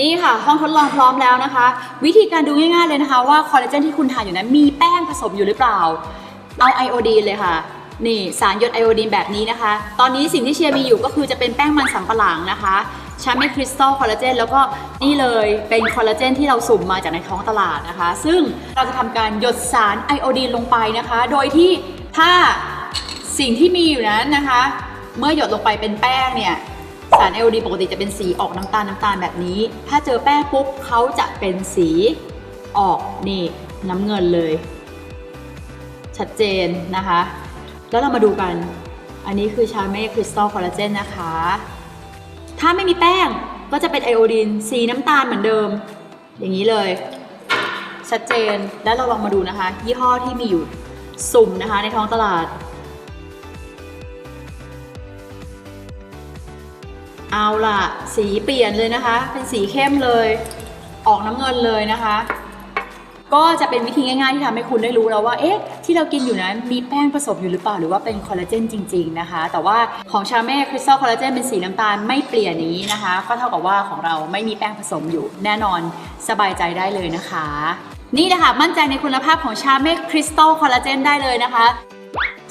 นี่ค่ะ ห้องทดลองพร้อมแล้วนะคะ วิธีการดูง่ายๆเลยนะคะ ว่าคอลลาเจนที่คุณทานอยู่นั้นมีแป้งผสมอยู่หรือเปล่า เอาไอโอดีนเลยค่ะ นี่สารหยดไอโอดีนแบบนี้นะคะ ตอนนี้สิ่งที่เชียร์มีอยู่ก็คือจะเป็นแป้งมันสำปะหลังนะคะชาเมคริสตัลคอลลาเจนแล้วก็นี่เลยเป็นคอลลาเจนที่เราสุ่มมาจากในท้องตลาดนะคะ ซึ่งเราจะทำการหยดสารไอโอดีนลงไปนะคะ โดยที่ถ้าสิ่งที่มีอยู่นั้นนะคะ เมื่อหยดลงไปเป็นแป้งเนี่ย สารไอโอดีปกติจะเป็นสีออกน้ำตาลน้ำตาลแบบนี้ ถ้าเจอแป้งปุ๊บเขาจะเป็นสีออกนี่น้ำเงินเลย ชัดเจนนะคะ แล้วเรามาดูกัน อันนี้คือชาเม่คริสตัลคอลลาเจนนะคะ ถ้าไม่มีแป้งก็จะเป็นไอโอดีนสีน้ำตาลเหมือนเดิม อย่างนี้เลย ชัดเจนแล้วเราลองมาดูนะคะ ยี่ห้อที่มีอยู่สุ่มนะคะในท้องตลาด เอาล่ะ สีเปลี่ยนเลยนะคะ เป็นสีเข้มเลย ออกน้ำเงินเลยนะคะ ก็จะเป็นวิธีง่ายๆที่ทำให้คุณได้รู้แล้วว่าเอ๊ะที่เรากินอยู่นั้นมีแป้งผสมอยู่หรือเปล่าหรือว่าเป็นคอลลาเจนจริง ๆนะคะ แต่ว่าของชาเม่คริสตัลคอลลาเจนเป็นสีน้ำตาลไม่เปลี่ยนนี้นะคะ ก็เท่ากับว่าของเราไม่มีแป้งผสมอยู่แน่นอนสบายใจได้เลยนะคะ นี่นะคะมั่นใจในคุณภาพของชาเม่คริสตัลคอลลาเจนได้เลยนะคะ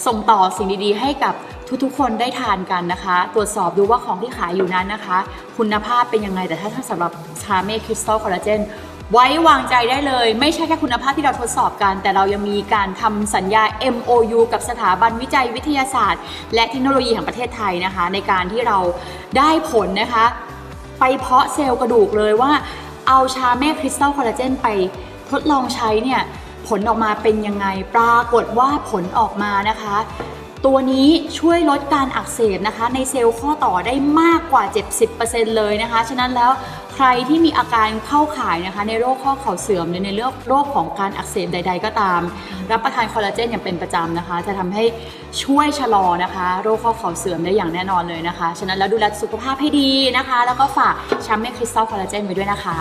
ส่งต่อสิ่งดีๆ ให้กับ ทุกๆ คนได้ทานกันนะคะ ตรวจสอบดูว่าของที่ขายอยู่นั้นนะคะ คุณภาพเป็นยังไงแต่ถ้าสำหรับชาเม่คริสตัลคอลลาเจนไว้วางใจได้เลย ไม่ใช่แค่คุณภาพที่เราทดสอบกัน แต่เรายังมีการทำสัญญา MOU กับสถาบันวิจัยวิทยาศาสตร์ และเทคโนโลยีแห่งประเทศไทยนะคะ ในการที่เราได้ผลนะคะ ไปเพาะเซลล์กระดูกเลยว่า เอาชาเม่คริสตัลคอลลาเจนไปทดลองใช้เนี่ยผลออกมาเป็นยังไงปรากฏว่าผลออกมานะคะ ตัวนี้ช่วยลดการอักเสบนะคะ ในเซลล์ข้อต่อได้มากกว่า 70%เลยนะคะ ฉะนั้นแล้วใครที่มีอาการเข้าข่ายนะคะ ในโรคข้อเข่าเสื่อมหรือในเรื่องโรคของการอักเสบใด ๆ ก็ตาม รับประทานคอลลาเจนอย่างเป็นประจำนะคะ จะทำให้ช่วยชะลอนะคะ โรคข้อเข่าเสื่อมได้อย่างแน่นอนเลยนะคะ ฉะนั้นแล้วดูแลสุขภาพให้ดีนะคะ แล้วก็ฝากแชมเม่คริสตัลคอลลาเจนไว้ด้วยนะคะ